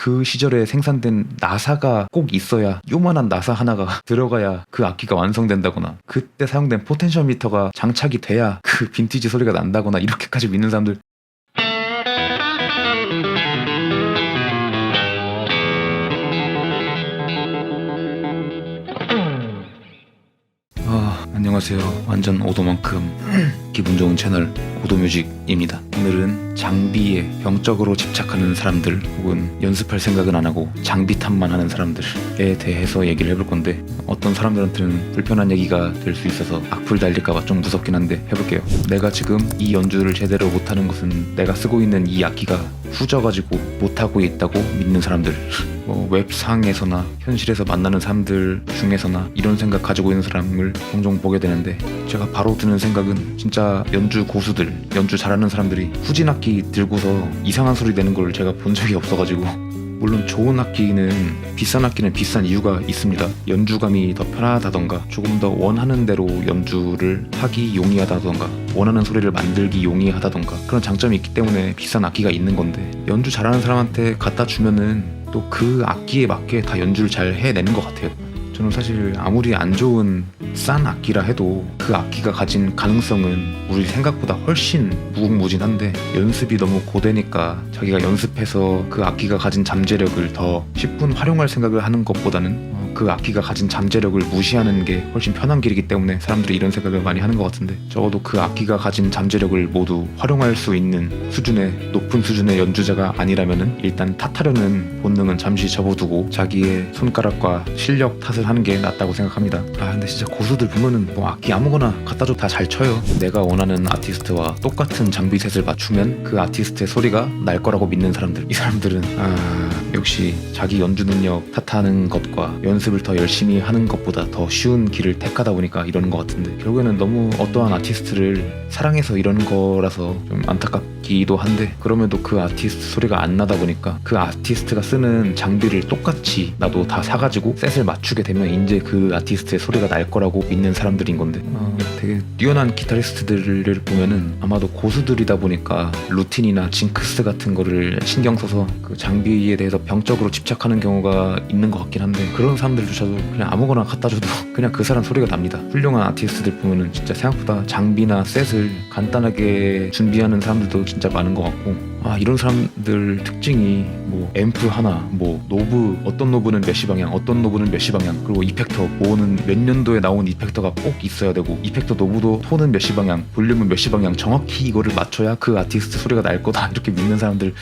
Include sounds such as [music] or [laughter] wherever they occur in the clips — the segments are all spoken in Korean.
그 시절에 생산된 나사가 꼭 있어야 요만한 나사 하나가 [laughs] 들어가야 그 악기가 완성된다거나 그때 사용된 포텐셔미터가 장착이 돼야 그 빈티지 소리가 난다거나 이렇게까지 믿는 사람들 아, 안녕하세요. 완전 오도만큼 기분 좋은 채널 오도뮤직입니다. 오늘은 장비에 병적으로 집착하는 사람들 혹은 연습할 생각은 안 하고 장비 탓만 하는 사람들에 대해서 얘기를 해볼 건데 어떤 사람들한테는 불편한 얘기가 될 수 있어서 악플 달릴까봐 좀 무섭긴 한데 해볼게요. 내가 지금 이 연주를 제대로 못하는 것은 내가 쓰고 있는 이 악기가 후져가지고 못하고 있다고 믿는 사람들 뭐 웹상에서나 현실에서 만나는 사람들 중에서나 이런 생각 가지고 있는 사람을 종종 보게 되는데 제가 바로 드는 생각은 진짜 연주 고수들 연주 잘하는 사람들이 후진 악기 들고서 이상한 소리 내는 걸 제가 본 적이 없어가지고 물론 좋은 악기는 비싼 악기는 비싼 이유가 있습니다. 연주감이 더 편하다던가 조금 더 원하는 대로 연주를 하기 용이하다던가 원하는 소리를 만들기 용이하다던가 그런 장점이 있기 때문에 비싼 악기가 있는 건데 연주 잘하는 사람한테 갖다 주면은 또 그 악기에 맞게 다 연주를 잘 해내는 것 같아요. 저는 사실 아무리 안 좋은 싼 악기라 해도 그 악기가 가진 가능성은 우리 생각보다 훨씬 무궁무진한데 연습이 너무 고되니까 자기가 연습해서 그 악기가 가진 잠재력을 더 10분 활용할 생각을 하는 것보다는 어, 그 악기가 가진 잠재력을 무시하는 게 훨씬 편한 길이기 때문에 사람들이 이런 생각을 많이 하는 것 같은데 적어도 그 악기가 가진 잠재력을 모두 활용할 수 있는 수준의 높은 수준의 연주자가 아니라면은 일단 탓하려는 본능은 잠시 접어두고 자기의 손가락과 실력 탓을 하는 게 낫다고 생각합니다. 아 근데 진짜 고수들 보면은 뭐 악기 아무거나 갖다 줘다잘 쳐요. 내가 원하는 아티스트와 똑같은 장비 셋을 맞추면 그 아티스트의 소리가 날 거라고 믿는 사람들. 이 사람들은 아 역시 자기 연주 능력 탓하는 것과 연습을 더 열심히 하는 것보다 더 쉬운 길을 택하다 보니까 이러는 것 같은데 결국에는 너무 어떠한 아티스트를 사랑해서 이러는 거라서 좀 안타깝기도 한데 그럼에도 그 아티스트 소리가 안 나다 보니까 그 아티스트가 쓰는 장비를 똑같이 나도 다 사가지고 셋을 맞추게 되면 이제 그 아티스트의 소리가 날 거라고 믿는 사람들인 건데. 어, 되게 뛰어난 기타리스트들을 보면은 아마도 고수들이다 보니까 루틴이나 징크스 같은 거를 신경 써서 그 장비에 대해서 병적으로 집착하는 경우가 있는 것 같긴 한데 그런 사람들조차도 그냥 아무거나 갖다 줘도 [laughs] 그냥 그 사람 소리가 납니다. 훌륭한 아티스트들 보면은 진짜 생각보다 장비나 셋을 간단하게 준비하는 사람들도 진짜 많은 것 같고 아 이런 사람들 특징이 뭐 앰프 하나 뭐 노브 어떤 노브는 몇시 방향 어떤 노브는 몇시 방향 그리고 이펙터 뭐는 몇 년도에 나온 이펙터가 꼭 있어야 되고 이펙터 노브도 톤은 몇시 방향 볼륨은 몇시 방향 정확히 이거를 맞춰야 그 아티스트 소리가 날 거다. [laughs] 이렇게 믿는 사람들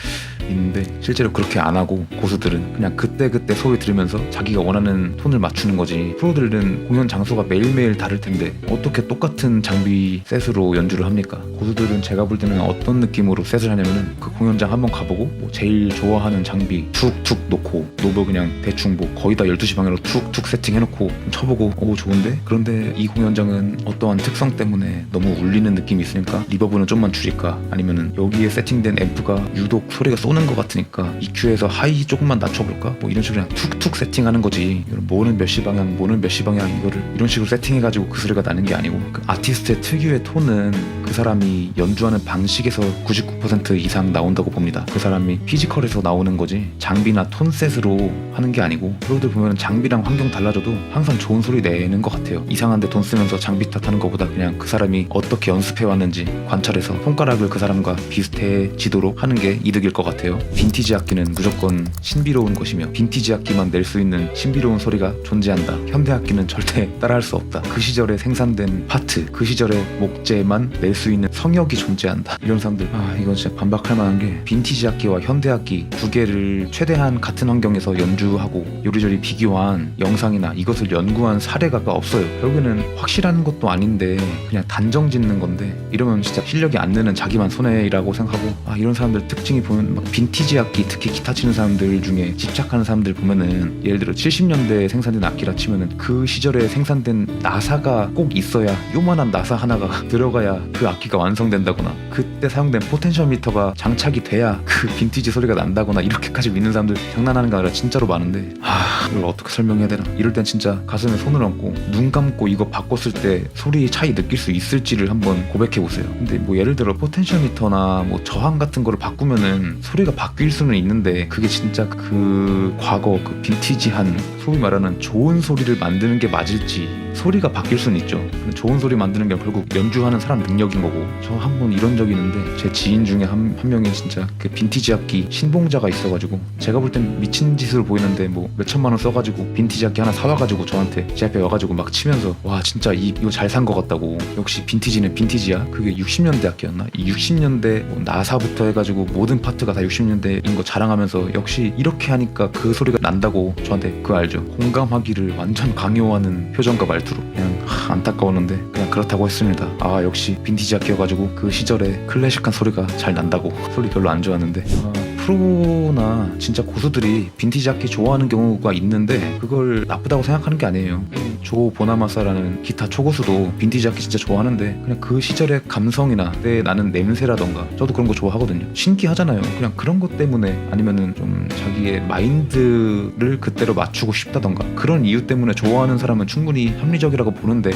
있는데 실제로 그렇게 안 하고 고수들은 그냥 그때 그때 소리 들으면서 자기가 원하는 톤을 맞추는 거지. 프로들은 공연 장소가 매일매일 다를 텐데 어떻게 똑같은 장비 셋으로 연주를 합니까? 고수들은 제가 볼 때는 어떤 느낌으로 셋을 하냐면은 그 공연장 한번 가보고 뭐 제일 좋아하는 장비 툭툭 놓고 노브 그냥 대충 뭐 거의 다 12시 방향으로 툭툭 세팅해놓고 쳐보고 오 좋은데? 그런데 이 공연장은 어떠한 특성 때문에 너무 울리는 느낌이 있으니까 리버브는 좀만 줄일까? 아니면은 여기에 세팅된 앰프가 유독 소리가 쏘는 것 같으니까 EQ에서 하이 조금만 낮춰볼까? 뭐 이런 식으로 그냥 툭툭 세팅하는 거지. 뭐는 몇 시 방향 뭐는 몇 시 방향 이거를 이런 식으로 세팅해가지고 그 소리가 나는 게 아니고 그 아티스트의 특유의 톤은 그 사람이 연주하는 방식에서 99% 이상 나온다고 봅니다. 그 사람이 피지컬에서 나오는 거지 장비나 톤셋으로 하는 게 아니고 프로들 보면 장비랑 환경 달라져도 항상 좋은 소리 내는 것 같아요. 이상한데 돈 쓰면서 장비 탓하는 것보다 그냥 그 사람이 어떻게 연습해 왔는지 관찰해서 손가락을 그 사람과 비슷해지도록 하는 게 이득일 것 같아요. 빈티지 악기는 무조건 신비로운 것이며 빈티지 악기만 낼 수 있는 신비로운 소리가 존재한다. 현대 악기는 절대 따라할 수 없다. 그 시절에 생산된 파트 그 시절의 목재만 낼 수 있는 성역이 존재한다. 이런 사람들 아 이건 진짜 반박할 만한 게 빈티지 악기와 현대 악기 두 개를 최대한 같은 환경에서 연주하고 요리조리 비교한 영상이나 이것을 연구한 사례가 없어요. 결국에는 확실한 것도 아닌데 그냥 단정 짓는 건데 이러면 진짜 실력이 안 느는 자기만 손해라고 생각하고 아 이런 사람들 특징이 보면 막 빈티지 악기 특히 기타 치는 사람들 중에 집착하는 사람들 보면은 예를 들어 70년대에 생산된 악기라 치면은 그 시절에 생산된 나사가 꼭 있어야 요만한 나사 하나가 [laughs] 들어가야 그 악기가 완성된다거나 그때 사용된 포텐셔미터가 장착 안착이 돼야 그 빈티지 소리가 난다거나 이렇게까지 믿는 사람들 장난하는 게 아니라 진짜로 많은데. 아 이걸 어떻게 설명해야 되나? 이럴 땐 진짜 가슴에 손을 얹고 눈 감고 이거 바꿨을 때 소리 차이 느낄 수 있을지를 한번 고백해 보세요. 근데 뭐 예를 들어 포텐셜 미터나 뭐 저항 같은 거를 바꾸면은 소리가 바뀔 수는 있는데 그게 진짜 그 과거 그 빈티지한 소위 말하는 좋은 소리를 만드는 게 맞을지 소리가 바뀔 수는 있죠 좋은 소리 만드는 게 결국 연주하는 사람 능력인 거고 저 한 번 이런 적이 있는데 제 지인 중에 한, 한 명이 진짜 그 빈티지 악기 신봉자가 있어가지고 제가 볼 땐 미친 짓으로 보이는데 뭐 몇천만 원 써가지고 빈티지 악기 하나 사와가지고 저한테 제 앞에 와가지고 막 치면서 와 진짜 이, 이거 잘산거 같다고 역시 빈티지는 빈티지야 그게 60년대 악기였나? 이 60년대 뭐 나사부터 해가지고 모든 파트가 다 60년대인 거 자랑하면서 역시 이렇게 하니까 그 소리가 난다고 저한테 그거 알죠? 공감하기를 완전 강요하는 표정과 말 투로 그냥 하, 안타까웠는데 그냥 그렇다고 했습니다. 아 역시 빈티지 악기여가지고 그 시절에 클래식한 소리가 잘 난다고. 소리 별로 안 좋아하는데. 아, 프로나 진짜 고수들이 빈티지 악기 좋아하는 경우가 있는데 그걸 나쁘다고 생각하는 게 아니에요. 조 보나마사라는 기타 초고수도 빈티지 악기 진짜 좋아하는데 그냥 그 시절의 감성이나 때 나는 냄새라던가 저도 그런 거 좋아하거든요. 신기하잖아요. 그냥 그런 것 때문에 아니면은 좀 자기의 마인드를 그때로 맞추고 싶다던가 그런 이유 때문에 좋아하는 사람은 충분히 합리적이라고 보는데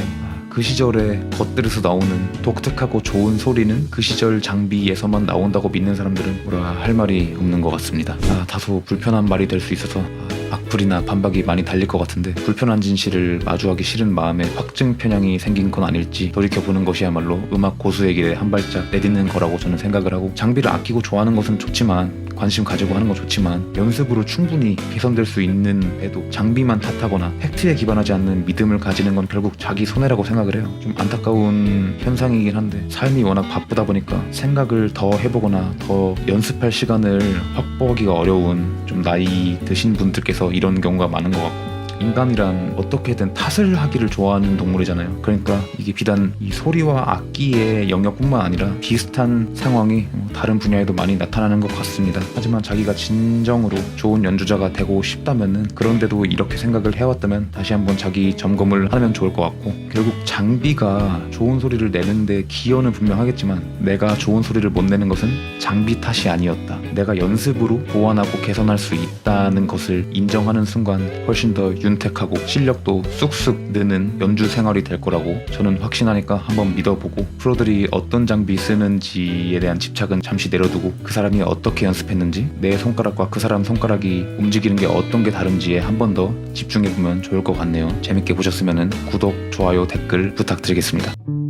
그 시절에 겉들에서 나오는 독특하고 좋은 소리는 그 시절 장비에서만 나온다고 믿는 사람들은 뭐라 할 말이 없는 것 같습니다. 아, 다소 불편한 말이 될 수 있어서 아, 악플이나 반박이 많이 달릴 것 같은데 불편한 진실을 마주하기 싫은 마음에 확증 편향이 생긴 건 아닐지 돌이켜보는 것이야말로 음악 고수에게 한 발짝 내딛는 거라고 저는 생각을 하고 장비를 아끼고 좋아하는 것은 좋지만 관심 가지고 하는 건 좋지만 연습으로 충분히 개선될 수 있는 애도 장비만 탓하거나 팩트에 기반하지 않는 믿음을 가지는 건 결국 자기 손해라고 생각 을 해요. 좀 안타까운 현상이긴 한데 삶이 워낙 바쁘다 보니까 생각을 더 해보거나 더 연습할 시간을 확보하기가 어려운 좀 나이 드신 분들께서 이런 경우가 많은 것 같고 인간이란 어떻게든 탓을 하기를 좋아하는 동물이잖아요. 그러니까 이게 비단 이 소리와 악기의 영역뿐만 아니라 비슷한 상황이 뭐 다른 분야에도 많이 나타나는 것 같습니다. 하지만 자기가 진정으로 좋은 연주자가 되고 싶다면은 그런데도 이렇게 생각을 해왔다면 다시 한번 자기 점검을 하면 좋을 것 같고 결국 장비가 좋은 소리를 내는데 기여는 분명 하겠지만 내가 좋은 소리를 못 내는 것은 장비 탓이 아니었다. 내가 연습으로 보완하고 개선할 수 있다는 것을 인정하는 순간 훨씬 더 윤택하고 실력도 쑥쑥 느는 연주 생활이 될 거라고 저는 확신하니까 한번 믿어보고 프로들이 어떤 장비 쓰는지에 대한 집착은 잠시 내려두고 그 사람이 어떻게 연습했는지 내 손가락과 그 사람 손가락이 움직이는 게 어떤 게 다른지에 한 번 더 집중해보면 좋을 것 같네요. 재밌게 보셨으면 구독, 좋아요, 댓글 부탁드리겠습니다.